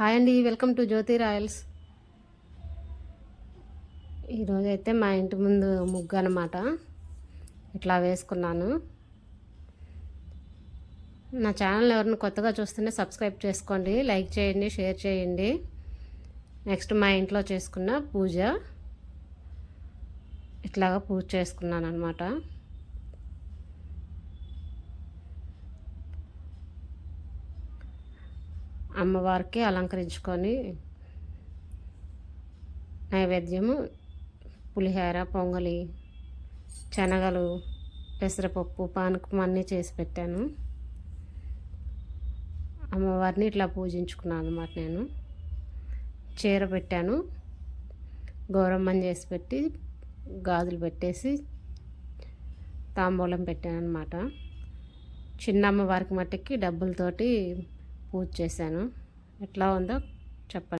Hi అండి welcome to Jyothi Royals. ఈరోజు అయితే మా ఇంటి ముందు ముగ్గు అనమాట ఇట్లా వేసుకున్నాను. నా ఛానల్ ఎవరిని కొత్తగా చూస్తుంటే సబ్స్క్రైబ్ చేసుకోండి లైక్ చేయండి షేర్ చేయండి. నెక్స్ట్ మా ఇంట్లో చేసుకున్న పూజ. ఇట్లాగా పూజ చేసుకున్నాను అనమాట అమ్మవారికి అలంకరించుకొని నైవేద్యము పులిహోర పొంగలి శనగలు పెసరపప్పు పానకం అన్నీ చేసి పెట్టాను. అమ్మవారిని ఇట్లా పూజించుకున్నాను అనమాట నేను. చీర పెట్టాను గౌరమ్మని చేసి పెట్టి గాజులు పెట్టేసి తాంబూలం పెట్టాను అనమాట చిన్న అమ్మవారికి మట్టికి డబ్బులతోటి పూజ చేశాను. ఎట్లా ఉందో చెప్పండి.